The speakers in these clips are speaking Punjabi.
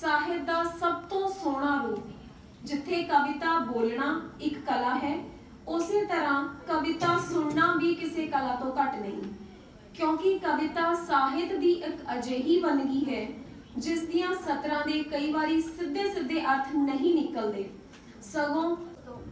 ਸਾਹਿਤ ਦਾ ਸਭ ਤੋਂ ਸੋਹਣਾ ਰੂਪ ਜਿੱਥੇ ਕਵਿਤਾ ਬੋਲਣਾ ਇੱਕ ਕਲਾ ਹੈ, ਉਸੇ ਤਰ੍ਹਾਂ ਕਵਿਤਾ ਸੁਣਨਾ ਵੀ ਕਿਸੇ ਕਲਾ ਤੋਂ ਘੱਟ ਨਹੀਂ, ਕਿਉਂਕਿ ਕਵਿਤਾ ਸਾਹਿਤ ਦੀ ਇੱਕ ਅਜਿਹੀ ਵੰਨਗੀ ਹੈ, ਜਿਸ ਦੀਆਂ ਸਤਰਾਂ ਦੇ ਕਈ ਵਾਰੀ ਸਿੱਧੇ ਸਿੱਧੇ ਅਰਥ ਨਹੀਂ ਨਿਕਲਦੇ। ਸਗੋਂ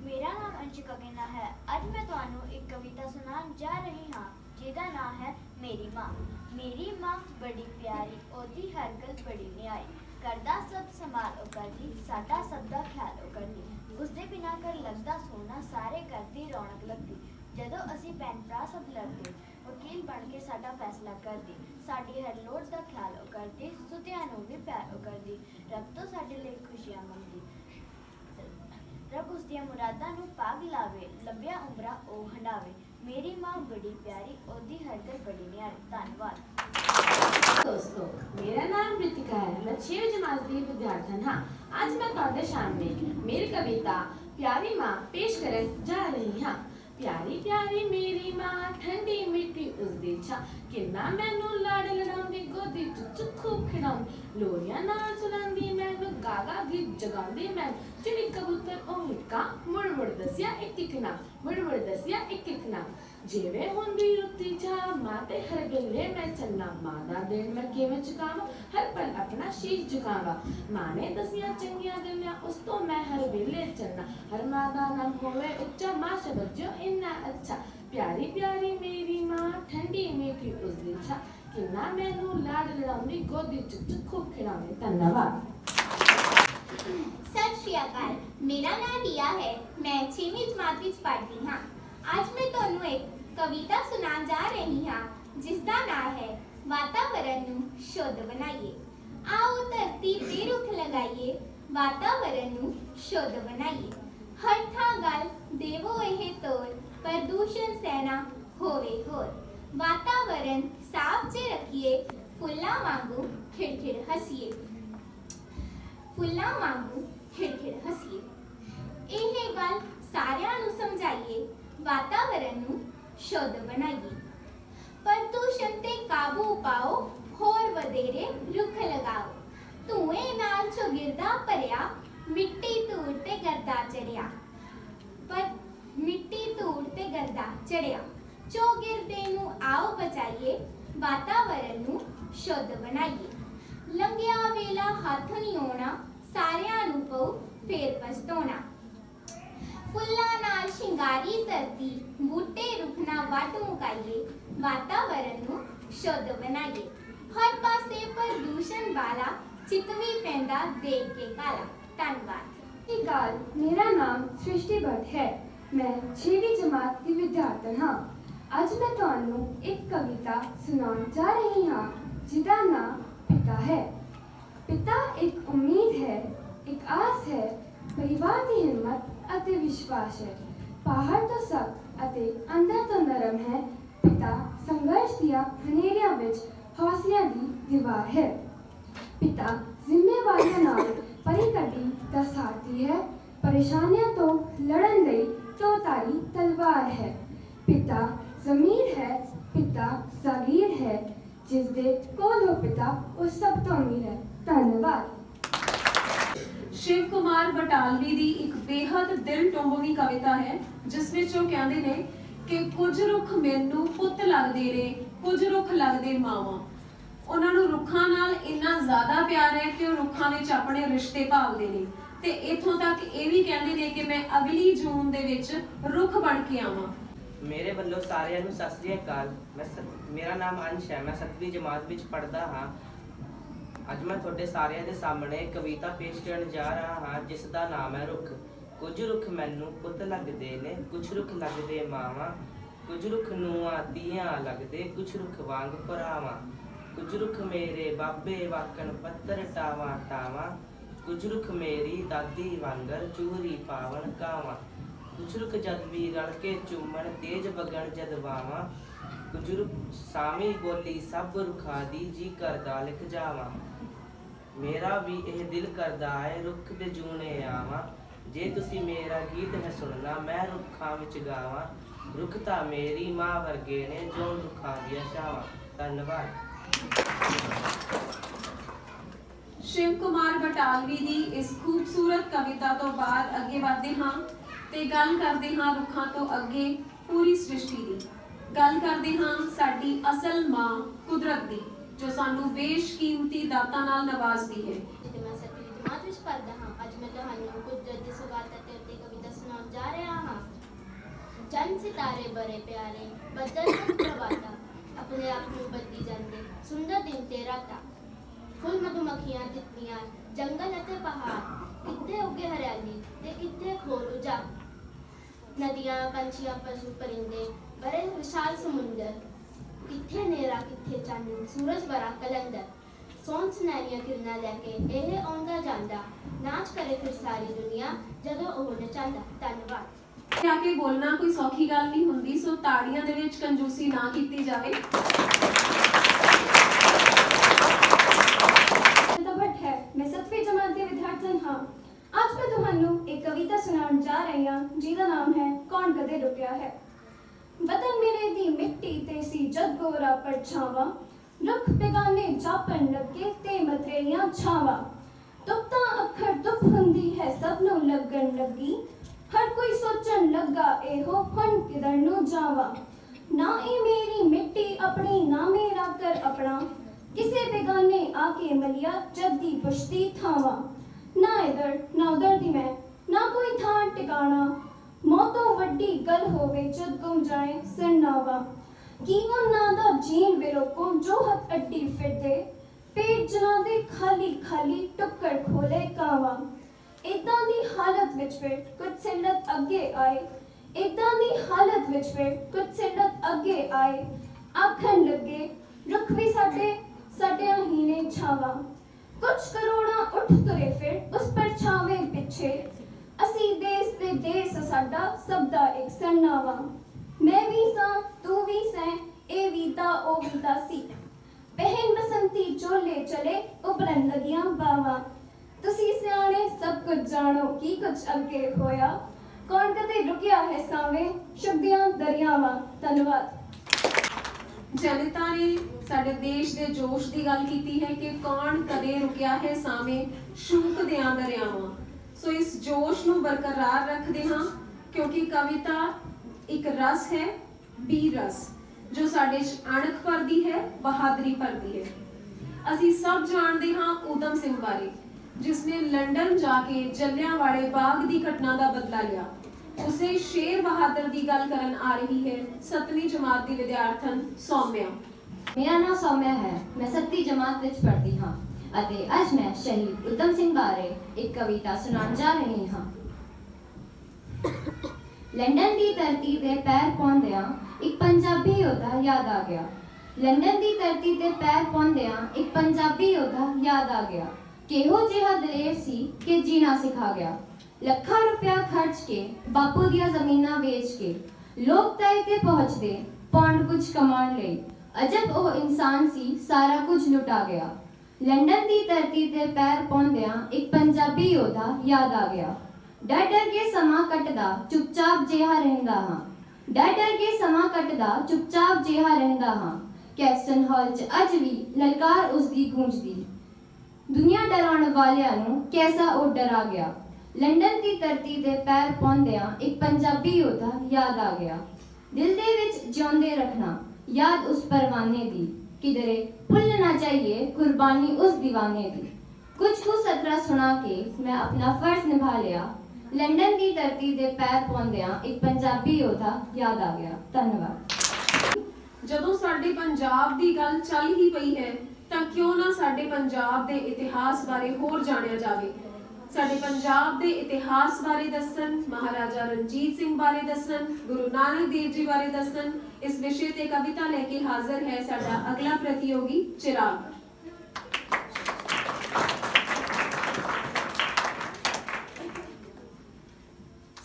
ਮੇਰਾ ਨਾਮ ਅੰਸ਼ਿਕਾ ਗਿੱਨਾ ਹੈ। ਅੱਜ ਮੈਂ ਤੁਹਾਨੂੰ ਇੱਕ ਕਵਿਤਾ ਸੁਣਾਉਣ ਜਾ ਰਹੀ ਹਾਂ, ਜਿਹਦਾ ਨਾਮ ਹੈ ਮੇਰੀ ਮਾਂ। ਮੇਰੀ ਮਾਂ ਬੜੀ ਪਿਆਰੀ, ਉਹਦੀ ਹਰ ਗੱਲ ਬੜੀ ਨਿਆਰੀ। ਕਰਦਾ, ਸਭ ਸੰਭਾਲ ਉਹ ਕਰਦੀ ਸਾਡਾ ਸਭ ਦਾ ਖਿਆਲ ਉਹ ਕਰਦੀ ਉਸਦੇ ਬਿਨਾ ਘਰ ਲੱਗਦਾ ਸੋਨਾ ਸਾਰੇ ਕਰਦੀ ਰੌਣਕ ਲੱਗਦੀ ਜਦੋਂ ਅਸੀਂ ਭੈਣ ਭਰਾ ਸਭ ਲੜਦੇ, ਵਕੀਲ ਬਣ ਕੇ ਸਾਡਾ ਫੈਸਲਾ ਕਰਦੀ। ਸਾਡੀ ਹਰ ਲੋੜ ਦਾ ਖਿਆਲ ਉਹ ਕਰਦੀ ਸੁਤਿਆਂ ਨੂੰ ਵੀ ਪਿਆਰ ਉਹ ਕਰਦੀ ਰੱਬ ਤੋਂ ਸਾਡੇ ਲਈ ਖੁਸ਼ੀਆਂ ਮੰਗਦੀ। ਰੱਬ ਉਸ ਦੀਆਂ ਮੁਰਾਦਾਂ ਨੂੰ ਪਾਗ ਲਾਵੇ, ਲੰਬੀਆਂ ਉਮਰਾਂ ਉਹ ਹੰਡਾਵੇ ਮੇਰੀ ਮਾਂ ਬੜੀ ਪਿਆਰੀ, ਉਹਦੀ ਹਰਕਤ ਬੜੀ ਨਿਆਰੀ। ਧੰਨਵਾਦ। ਦੋਸਤੋ, ਮੇਰਾ ਨਾਮ ਪ੍ਰਿਤਿਕਾ ਹੈ। ਮੈਂ 6ਵੀਂ ਜਮਾਤ ਦੀ ਵਿਦਿਆਰਥਣ ਹਾਂ। ਅੱਜ ਮੈਂ ਤੁਹਾਡੇ ਸਾਹਮਣੇ ਮੇਰੀ ਕਵਿਤਾ ਪਿਆਰੀ ਮਾਂ ਪੇਸ਼ ਕਰਨ ਜਾ ਰਹੀ ਹਾਂ। ਪਿਆਰੀ ਪਿਆਰੀ ਮੇਰੀ ਮਾਂ, ਠੰਡੀ ਮਿੱਠੀ ਉਸਦੀ ਛਾਂ। ਕਿੰਨਾ ਮੈਨੂੰ ਲਾੜ ਲੜਾਉਂਦੀ, ਗੋਦੀ ਚ ਚੁੱਖੂ ਖਿਡਾਉਂਦੀ। ਲੋਰੀਆਂ ਨਾਲ ਸੁਣਾਉਂਦੀ ਮੈਨੂੰ, ਗਾਗਾ ਗੀਤ ਜਗਾਉਂਦੀ ਮੈਂ ਚਿੜੀ ਕਬੂਤਰ ਉਹ ਹਿੱਕਾ ਮੁੜ ਮੁੜ ਦੱਸਿਆ, ਇੱਕ ਇੱਕ ਨਾ ਮੁੜ ਮੁੜ ਦੱਸਿਆ, ਇੱਕ ਇੱਕ ਨਾ ਜਿਵੇਂ ਹੁੰਦੀ ਰੁੱਤੀ ਜਾ ਮਾਂ ਤੇ ਹਰ ਵੇਲੇ ਮੈਂ ਚੰਨਾ ਮਾਂ ਦਾ ਦਿਨ ਮੈਂ ਕਿਵੇਂ ਚੁਕਾਵਾਂ ਹਰ ਪਲ ਆਪਣਾ ਸ਼ੀਸ਼ ਝੁਕਾਵਾਂ ਮਾਂ ਨੇ ਦਸੀਆਂ ਚੰਗੀਆਂ ਗੱਲਾਂ ਉਸ ਤੋਂ ਮੈਂ ਹਰ ਵੇਲੇ ਚੰਨਾ ਹਰ ਮਾਂ ਦਾ ਨਾਮ ਹੋਵੇ ਉੱਚਾ ਮਾਂ ਸ਼ਬਦ ਜੋ ਇੰਨਾ ਅੱਛਾ ਪਿਆਰੀ ਪਿਆਰੀ ਮੇਰੀ ਮਾਂ ਠੰਡੀ ਮਿੱਠੀ ਉਸ ਦੀ ਛਾ ਕਿੰਨਾ ਮੈਨੂੰ ਲਾਡ ਲੜਾਉਂਦੀ ਗੋਦੀ ਚ ਚੁੱਕੂ ਖਿਡਾਉਂਦੀ ਧੰਨਵਾਦ ਸਤਿ ਸ਼੍ਰੀ ਅਕਾਲ ਮੇਰਾ ਨਾਮ ਰੀਆ ਹੈ ਮੈਂ 6ਵੀਂ ਜਮਾਤ ਵਿੱਚ ਪੜ੍ਹਦੀ ਹਾਂ ਅੱਜ ਮੈਂ ਤੁਹਾਨੂੰ ਇੱਕ ਕਵਿਤਾ ਸੁਣਾਉਣ ਜਾ ਰਹੀ ਹਾਂ ਜਿਸ ਦਾ ਨਾਮ ਹੈ ਵਾਤਾਵਰਣ ਨੂੰ ਸ਼ੁੱਧ ਬਣਾਈਏ ਆਓ ਧਰਤੀ ਤੇ ਰੁੱਖ ਲਗਾਈਏ ਵਾਤਾਵਰਣ ਨੂੰ ਸ਼ੁੱਧ ਬਣਾਈਏ ਹਰ ਥਾਂ ਗੱਲ ਦੇਵੋ ਇਹ ਤੋਰ ਪ੍ਰਦੂਸ਼ਣ ਸੈਨਾ ਹੋਵੇ ਹੋਰ ਵਾਤਾਵਰਣ ਸਾਫ਼ ਚ ਰੱਖੀਏ ਫੁੱਲਾਂ ਵਾਂਗੂ ਖਿੜਖਿੜ ਹਸੀਏ ਫੁੱਲਾਂ ਵਾਂਗੂ ਖਿੜਖਿੜ ਹਸੀਏ ਇਹ ਗੱਲ ਸਾਰਿਆਂ ਨੂੰ ਸਮਝਾਈਏ ਵਾਤਾਵਰਣ ਨੂੰ ਸ਼ੁੱਧ ਬਣਾਈਏ ਪ੍ਰਦੂਸ਼ਣ ਤੇ ਕਾਬੂ ਪਾਓ ਹੋਰ ਵਧੇਰੇ ਰੁੱਖ ਲਗਾਓ ਧੂਏ ਨਾਲ ਚੁਗਿਰਦਾ ਭਰਿਆ ਮਿੱਟੀ ਧੂੜ ਤੇ ਗਰਦਾ ਚੜਿਆ ਪਰ ਮਿੱਟੀ ਧੂੜ ਤੇ ਗਰਦਾ ਚੜਿਆ ਚੌਗਿਰਦੇ ਨੂੰ ਆਓ ਬਚਾਈਏ ਵਾਤਾਵਰਣ ਨੂੰ ਸ਼ੁੱਧ ਬਣਾਈਏ ਲੰਘਿਆ ਵੇਲਾ ਹੱਥ ਨਹੀਂ ਆਉਣਾ ਸਾਰਿਆਂ ਨੂੰ ਪਊ ਫੇਰ ਪਛਤਾਉਣਾ ਫੁੱਲਾਂ ਨਾਲ ਸ਼ਿੰਗਾਰੀ ਧਰਤੀ, ਬੂਟੇ ਰੁਖਣਾ ਵੱਢ ਮੁਕਾਈਏ, ਵਾਤਾਵਰਣ ਨੂੰ ਸ਼ੁੱਧ ਬਣਾਈਏ। ਹਰ ਪਾਸੇ ਪ੍ਰਦੂਸ਼ਣ ਵਾਲਾ ਚਿਤਵੀ ਪੈਂਦਾ ਦੇਖ ਕੇ ਕਾਲਾ। ਧੰਨਵਾਦ। ਸਤਿ ਸ਼੍ਰੀ ਅਕਾਲ ਮੇਰਾ ਨਾਮ ਸ੍ਰਿਸ਼ਟੀ ਭੱਟ ਹੈ। ਮੈਂ 6ਵੀਂ ਜਮਾਤ ਦੀ ਵਿਦਿਆਰਥਣ ਹਾਂ। ਅੱਜ ਮੈਂ ਤੁਹਾਨੂੰ ਇੱਕ ਕਵਿਤਾ ਸੁਣਾਉਣ ਜਾ ਰਹੀ ਹਾਂ, ਜਿਹਦਾ ਨਾਮ ਪਿਤਾ ਹੈ। ਪਿਤਾ ਇੱਕ ਉਮੀਦ ਹੈ, ਇੱਕ ਆਸ ਹੈ, ਪਰਿਵਾਰ ਦੀ ਹਿੰਮਤ ਅਤੇ ਵਿਸ਼ਵਾਸ ਹੈ। ਪਹਾੜ ਤੋਂ ਸਖਤ ਅਤੇ ਅੰਦਰ ਤੋਂ ਨਰਮ ਹੈ, ਪਿਤਾ ਸੰਘਰਸ਼ ਦੀਆਂ ਹਨੇਰੀਆਂ ਵਿੱਚ ਹੌਸਲਿਆਂ ਦੀ ਦੀਵਾਰ ਹੈ। ਪਿਤਾ ਜ਼ਿੰਮੇਵਾਰੀਆਂ ਨਾਲ ਪਰੀ ਦਾ ਸਾਥੀ ਹੈ, ਪਰੇਸ਼ਾਨੀਆਂ ਤੋਂ ਲੜਨ ਲਈ ਚੌਤਾਰੀ ਤਲਵਾਰ ਹੈ। ਪਿਤਾ ਜ਼ਮੀਰ ਹੈ, ਪਿਤਾ ਜ਼ਗੀਰ ਹੈ ਜਿਸ ਦੇ ਕੋਲ ਹੋ ਪਿਤਾ ਉਹ ਸਭ ਤੋਂ ਅਮੀਰ ਹੈ। ਧੰਨਵਾਦ। ਸ਼ਿਵ ਕੁਮਾਰ ਬਟਾਲਵੀ ਦੀ ਇੱਕ ਬੇਹੱਦ ਦਿਲ ਟੁੰਬਵੀਂ ਕਵਿਤਾ ਹੈ, ਜਿਸ ਵਿੱਚ ਉਹ ਕਹਿੰਦੇ ਨੇ ਕਿ ਕੁਝ ਰੁੱਖ ਮੈਨੂੰ ਪੁੱਤ ਲੱਗਦੇ ਨੇ, ਕੁਝ ਰੁੱਖ ਲੱਗਦੇ ਮਾਵਾਂ। ਉਹਨਾਂ ਨੂੰ ਰੁੱਖਾਂ ਨਾਲ ਇੰਨਾ ਜ਼ਿਆਦਾ ਪਿਆਰ ਹੈ ਕਿ ਉਹ ਰੁੱਖਾਂ ਵਿੱਚ ਆਪਣੇ ਰਿਸ਼ਤੇ ਭਾਲਦੇ ਨੇ। ਤੇ ਇਥੋਂ ਤੱਕ ਇਹ ਵੀ ਕਹਿੰਦੇ ਨੇ ਕਿ ਮੈਂ ਅਗਲੀ ਜੂਨ ਦੇ ਵਿੱਚ ਰੁੱਖ ਬਣ ਕੇ ਆਵਾਂ। ਮੇਰੇ ਵੱਲੋਂ ਸਾਰਿਆਂ ਨੂੰ ਸਤਿ ਸ੍ਰੀ ਅਕਾਲ। ਮੈਂ ਮੇਰਾ ਨਾਮ ਅੰਸ਼ ਹੈ। ਮੈਂ 7ਵੀਂ ਜਮਾਤ ਵਿੱਚ ਪੜ੍ਹਦਾ ਹਾਂ। ਅੱਜ ਮੈਂ ਤੁਹਾਡੇ ਸਾਰਿਆਂ ਦੇ ਸਾਹਮਣੇ ਕਵਿਤਾ ਪੇਸ਼ ਕਰਨ ਜਾ ਰਿਹਾ ਹਾਂ, ਜਿਸ ਦਾ ਨਾਮ ਹੈ ਰੁੱਖ। ਕੁਝ ਰੁੱਖ ਮੈਨੂੰ ਪੁੱਤ ਲੱਗਦੇ ਨੇ, ਕੁਝ ਰੁੱਖ ਲੱਗਦੇ ਮਾਵਾਂ, ਕੁਝ ਰੁੱਖ ਨੂੰਆਂ ਧੀਆਂ ਲੱਗਦੇ, ਕੁਝ ਰੁੱਖ ਵਾਂਗ ਭਰਾਵਾਂ। ਕੁਝ ਰੁੱਖ ਮੇਰੇ ਬਾਬੇ ਵਾਕਣ ਪੱਤਰ ਟਾਵਾਂ ਟਾਵਾਂ, ਕੁਝ ਰੁੱਖ ਮੇਰੀ ਦਾਦੀ ਵਾਂਗਰ ਚੂਰੀ ਪਾਵਣ ਕਾਵਾਂ ਕੁਝ ਰੁੱਖ ਜਦ ਵੀ ਰਲ ਕੇ ਚੁੰਮਣ ਤੇਜ ਵਗਣ ਜਦ ਵਾਵਾਂ। ਕੁਝ ਰੁੱਖ ਸਾਮੀ ਬੋਲੀ ਸਭ ਰੁੱਖਾਂ ਦੀ ਜੀ ਕਰਦਾ ਲਿਖ ਜਾਵਾਂ। ਮੇਰਾ ਵੀ ਇਹ ਦਿਲ ਕਰਦਾ ਹੈ, ਰੁੱਖ ਦੇ ਜੂਨੇ ਆਵਾਂ। ਜੇ ਤੁਸੀਂ ਮੇਰਾ ਗੀਤ ਹੈ ਸੁਣਨਾ, ਮੈਂ ਰੁੱਖਾਂ ਵਿੱਚ ਗਾਵਾਂ। ਰੁੱਖ ਤਾਂ ਮੇਰੀ ਮਾਂ ਵਰਗੇ ਨੇ, ਜੋ ਰੁੱਖਾਂ ਦੀਆਂ ਛਾਵਾਂ। ਧੰਨਵਾਦ। ਸ਼ਿਵ ਕੁਮਾਰ ਬਟਾਲਵੀ ਦੀ ਇਸ ਖੂਬਸੂਰਤ ਕਵਿਤਾ ਤੋਂ ਬਾਅਦ ਅੱਗੇ ਵਧਦੇ ਹਾਂ ਤੇ ਗੱਲ ਕਰਦੇ ਹਾਂ ਰੁੱਖਾਂ ਤੋਂ ਅੱਗੇ ਪੂਰੀ ਸ੍ਰਿਸ਼ਟੀ ਦੀ। ਗੱਲ ਕਰਦੇ ਹਾਂ ਸਾਡੀ ਅਸਲ ਮਾਂ ਕੁਦਰਤ ਦੀ। ਜੋ ਸਾਨੂੰ ਬੇਸ਼ਕੀਮਤੀ ਦਾਤਾਂ ਨਾਲ ਨਵਾਜ਼ਦੀ ਹੈ। ਤੇ ਮੈਂ ਸੱਤਵੀਂ ਜਮਾਤ ਵਿੱਚ ਪੜ੍ਹਦਾ ਹਾਂ। ਅੱਜ ਮੈਂ ਤੁਹਾਨੂੰ ਕੁਦਰਤ ਦੀ ਸੁਗਾਤਾਂ ਤੇ ਉੱਤੇ ਕਵਿਤਾ ਸੁਣਾਉਣ ਜਾ ਰਿਹਾ ਹਾਂ। ਚੰਨ ਸਿਤਾਰੇ ਬੜੇ ਪਿਆਰੇ, ਬੱਦਲ ਨੂੰ ਪ੍ਰਵਾਤਾ ਆਪਣੇ ਆਪ ਨੂੰ ਬਦਲੀ ਜਾਂਦੇ, ਸੁੰਦਰ ਦਿਨ ਤੇ ਰਾਤਾਂ। ਫੁੱਲ ਮਧੂਮੱਖੀਆਂ ਤਿਤਲੀਆਂ ਜੰਗਲ ਅਤੇ ਪਹਾੜ। ਕਿੱਥੇ ਉੱਗੇ ਹਰਿਆਲੀ ਤੇ ਕਿੱਥੇ ਖੋਰ ਉਜਾ ਨਦੀਆਂ, ਪੰਛੀਆਂ, ਪਸ਼ੂ ਪਰਿੰਦੇ, ਬੜੇ ਵਿਸ਼ਾਲ ਸਮੁੰਦਰ ਕਿੱਥੇ ਨੇਰਾ ਕਿੱਥੇ ਚਾਨਣ? ਸੂਰਜ ਬੜਾ ਕਲੰਦਰ। ਸੌਣ ਸੁਨਹਿਰੀਆਂ ਕਿਰਨਾਂ ਲੈ ਕੇ ਇਹ ਆਉਂਦਾ ਜਾਂਦਾ। ਨਾਚ ਕਰੇ ਫਿਰ ਸਾਰੀ ਦੁਨੀਆ ਜਦੋਂ ਉਹ ਨਚਾਂਦਾ ਧੰਨਵਾਦ। ਆ ਕੇ ਬੋਲਣਾ ਕੋਈ ਸੌਖੀ ਗੱਲ ਨਹੀਂ ਹੁੰਦੀ ਸੋ ਤਾੜੀਆਂ ਦੇ ਵਿੱਚ ਕੰਜੂਸੀ ਨਾ ਕੀਤੀ ਜਾਵੇ। ਭੱਟ ਹੈ। ਮੈਂ ਸੱਤਵੀਂ ਜਮਾਤ ਦੇ ਵਿਦਿਆਰਥਣ ਹਾਂ। ਅੱਜ ਮੈਂ ਤੁਹਾਨੂੰ ਇੱਕ ਕਵਿਤਾ ਸੁਣਾਉਣ ਜਾ ਰਹੀ ਹਾਂ ਜਿਹਦਾ ਨਾਮ ਹੈ ਕੌਣ ਕਦੇ ਰੁਕਿਆ ਹੈ। ਵਤਨ ਮੇਰੇ ਦੀ ਮਿੱਟੀ ਤੇ ਸੀ ਜਦ ਗੋਰਾ ਪਰਛਾਵਾਂ। ਰੁੱਖ ਬੇਗਾਨੇ ਜਾਪਣ ਲੱਗੇ ਤੇ ਮਤਰੇਆਂ ਛਾਵਾਂ। ਤੁਪਤਾ ਅੱਖਰ ਦੁੱਖ ਹੁੰਦੀ ਹੈ, ਸਭ ਨੂੰ ਲੱਗਣ ਲੱਗੀ। ਹਰ ਕੋਈ ਸੋਚਣ ਲੱਗਾ, ਇਹੋ ਹੁਣ ਕਿਧਰ ਨੂੰ ਜਾਵਾਂ? ਨਾ ਇਹ ਮੇਰੀ ਮਿੱਟੀ ਆਪਣੀ, ਨਾ ਮੇਰਾ ਕਰ ਆਪਣਾ। ਕਿਸੇ ਬੇਗਾਨੇ ਆ ਕੇ ਮਲਿਆ, ਜੱਦੀ ਪੁਸ਼ਤੀ ਥਾਵਾਂ। ਨਾ ਇਧਰ, ਨਾ ਉਧਰ ਦੀ ਮੈਂ, ਨਾ ਕੋਈ ਥਾਂ ਟਿਕਾਣਾ। ਮੌਤੋਂ ਵੱਡੀ ਗੱਲ ਹੋਵੇ ਜਦ ਗੁੰਮ ਜਾਏ ਸਰਨਾਵਾ ਕੀ ਉਹਨਾਂ ਦਾ ਜੀਣ ਵਿਰੋਕੋ ਜੋ ਹੱਥ ਅੱਡੀ ਫਿਰਦੇ, ਪੇਟ ਜਨਾਂ ਦੇ ਖਾਲੀ ਖਾਲੀ ਟੁੱਕਰ ਖੋਲੇ ਕਾਵਾ। ਇਦਾਂ ਦੀ ਹਾਲਤ ਵਿੱਚ ਫਿਰ ਕੁਝ ਸਿਲਤ ਅੱਗੇ ਆਏ ਇਦਾਂ ਦੀ ਹਾਲਤ ਵਿੱਚ ਫਿਰ ਕੁਝ ਸਿਲਤ ਅੱਗੇ ਆਏ। ਆਖਣ ਲੱਗੇ, ਰੁੱਖ ਵੀ ਸਾਡੇ, ਸਾਡਿਆਂ ਹੀ ਨੇ ਛਾਵਾਂ। ਕੁਝ ਕਰੋੜਾਂ ਉੱਠ ਤੁਰੇ ਫਿਰ ਉਸ ਪਰਛਾਵੇਂ ਪਿੱਛੇ ਅਸੀਂ ਦੇਸ ਤੇ ਦੇਸ ਸਾਡਾ ਸਭ ਦਾ ਇੱਕ ਸਰਨਾਵਾ ਮੈਂ ਵੀ ਸਾਂ, ਤੂੰ ਵੀ ਸੈਂ, ਇਹ ਵੀ ਤਾਂ ਉਹ ਵੀ ਤਾਂ ਸੀ। ਪਹਿਨ ਬਸੰਤੀ ਚੋਲੇ ਚਲੇ ਉਬਲਣ ਲੱਗੀਆਂ ਬਾਵਾਂ। ਤੁਸੀਂ ਸਿਆਣੇ ਸਭ ਕੁਝ ਜਾਣੋ, ਕੀ ਕੁਝ ਅੱਗੇ ਹੋਇਆ? ਕੌਣ ਕਦੇ ਰੁਕਿਆ ਹੈ ਸਾਵੇਂ? ਸ਼ਬਦੀਆਂ ਦਰਿਆਵਾਂ, ਧੰਨਵਾਦ। ਜਨਤਾ ਨੇ ਸਾਡੇ ਦੇਸ਼ ਦੇ ਜੋਸ਼ ਦੀ ਗੱਲ ਕੀਤੀ ਹੈ ਕਿ ਕੌਣ ਕਦੇ ਰੁਕਿਆ ਹੈ ਸਾਵੇਂ? ਸ਼ੂਕਦਿਆਂ ਦਰਿਆਵਾਂ। ਸੋ ਇਸ ਜੋਸ਼ ਨੂੰ ਬਰਕਰਾਰ ਰੱਖਦੇ ਹਾਂ, ਕਿਉਂਕਿ ਕਵਿਤਾ ਇੱਕ ਰਸ ਹੈ ਬੀ ਰਸ, ਜੋ ਸਾਡੇ ਅਣਖ ਭਰਦੀ ਹੈ, ਬਹਾਦਰੀ ਭਰਦੀ ਹੈ। ਅਸੀਂ ਸਭ ਜਾਣਦੇ ਹਾਂ ਊਧਮ ਸਿੰਘ ਬਾਰੇ, ਜਿਸ ਨੇ ਲੰਡਨ ਜਾ ਕੇ ਜਲਿਆਂਵਾਲੇ ਬਾਗ ਦੀ ਘਟਨਾ ਦਾ ਬਦਲਾ ਲਿਆ। ਉਸੇ ਸ਼ੇਰ ਬਹਾਦਰ ਦੀ ਗੱਲ ਕਰਨ ਆ ਰਹੀ ਹੈ ਸੱਤਵੀਂ ਜਮਾਤ ਦੀ ਵਿਦਿਆਰਥਣ ਸੌਮਿਆ। ਮੇਰਾ ਨਾਮ ਸੌਮਿਆ ਹੈ, ਮੈਂ ਸੱਤੀ ਜਮਾਤ ਵਿੱਚ ਪੜ੍ਹਦੀ ਹਾਂ। ਅਤੇ ਅੱਜ ਮੈਂ ਸ਼ਹੀਦ ਉਤਮ ਸਿੰਘ ਬਾਰੇ ਇੱਕ ਕਵਿਤਾ ਸੁਣਾਉਣ ਜਾ ਰਹੀ ਹਾਂ। ਲੰਡਨ ਦੀ ਧਰਤੀ ਤੇ ਪੈਰ ਪਾਉਂਦਿਆਂ ਇੱਕ ਪੰਜਾਬੀ ਯੋਧਾ ਯਾਦ ਆ ਗਿਆ। ਲੰਡਨ ਦੀ ਧਰਤੀ ਤੇ ਪੈਰ ਪਾਉਂਦਿਆਂ ਇੱਕ ਪੰਜਾਬੀ ਯੋਧਾ ਯਾਦ ਆ ਗਿਆ। ਕਿਹੋ ਜਿਹਾ ਦਲੇਰ ਸੀ ਕਿ ਜੀਣਾ ਸਿਖਾ ਗਿਆ। ਲੱਖਾਂ ਰੁਪਇਆ ਖਰਚ ਕੇ ਬਾਪੂ ਦੀਆਂ ਜ਼ਮੀਨਾਂ ਵੇਚ ਕੇ ਲੋਕ ਤੈ ਤੇ ਪਹੁੰਚਦੇ, ਪੌਂਡ ਕੁਝ ਕਮਾਉਣ ਲਈ। ਅਜਬ ਉਹ ਇਨਸਾਨ ਸੀ, ਸਾਰਾ ਕੁਝ ਲੁਟਾ ਗਿਆ। ਲੰਡਨ ਦੀ ਧਰਤੀ ਤੇ ਪੈਰ ਪਾਉਂਦਿਆਂ ਇੱਕ ਪੰਜਾਬੀ ਯੋਧਾ ਯਾਦ ਆ ਗਿਆ। ਡਰ ਡਰ ਕੇ ਸਮਾਂ ਕੱਟਦਾ ਚੁੱਪਚਾਪ ਜਿਹਾ ਰਹਿੰਦਾ ਹਾਂ। ਡਰ ਡਰ ਕੇ ਸਮਾਂ ਕੱਟਦਾ ਚੁੱਪਚਾਪ ਜਿਹਾ ਰਹਿੰਦਾ ਹਾਂ। ਕੈਸਟਨ ਹਾਲ 'ਚ ਅੱਜ ਵੀ ਲਲਕਾਰ ਉਸ ਦੀ ਗੂੰਜਦੀ। ਦੁਨੀਆ ਡਰਾਉਣ ਵਾਲਿਆਂ ਨੂੰ ਕੈਸਾ ਉਹ ਡਰਾ ਗਿਆ। ਲੰਡਨ ਦੀ ਧਰਤੀ ਤੇ ਪੈਰ ਪਾਉਂਦਿਆਂ ਇੱਕ ਪੰਜਾਬੀ ਯੋਧਾ ਯਾਦ ਆ ਗਿਆ। ਦਿਲ ਦੇ ਵਿੱਚ ਜਿਉਂਦੇ ਰੱਖਣਾ, ਯਾਦ ਉਸ ਪਰਵਾਨੇ ਦੀ। ਕਿਧਰੇ ਭੁੱਲ ਨਾ ਚਾਹੀਏ ਕੁਰਬਾਨੀ ਉਸ ਦੀਵਾਨੇ ਦੀ ਕੁਝ ਸਤਰਾ ਸੁਣਾ ਕੇ ਮੈਂ ਆਪਣਾ ਫਰਜ਼ ਨਿਭਾ ਲਿਆ ਲੰਡਨ ਦੀ ਧਰਤੀ ਦੇ ਪੈਰ ਪਾਉਂਦਿਆਂ ਇੱਕ ਪੰਜਾਬੀ ਯੋਧਾ ਯਾਦ ਆ ਗਿਆ ਧੰਨਵਾਦ ਜਦੋਂ ਸਾਡੇ ਪੰਜਾਬ ਦੀ ਗੱਲ ਚੱਲ ਹੀ ਪਈ ਹੈ ਤਾਂ ਕਿਉਂ ਨਾ ਸਾਡੇ ਪੰਜਾਬ ਦੇ ਇਤਿਹਾਸ ਬਾਰੇ ਹੋਰ ਜਾਣਿਆ ਜਾਵੇ ਸਾਡੇ ਪੰਜਾਬ ਦੇ ਇਤਿਹਾਸ ਬਾਰੇ ਦੱਸਣ ਮਹਾਰਾਜਾ ਰਣਜੀਤ ਸਿੰਘ ਬਾਰੇ ਦੱਸਣ ਗੁਰੂ ਨਾਨਕ ਦੇਵ ਜੀ ਬਾਰੇ ਦੱਸਣ ਇਸ ਵਿਸ਼ੇ ਤੇ ਕਵਿਤਾ ਲੈ ਕੇ ਹਾਜ਼ਰ ਹੈ ਸਾਡਾ ਅਗਲਾ ਪ੍ਰਤੀਯੋਗੀ ਚਿਰਾਗ।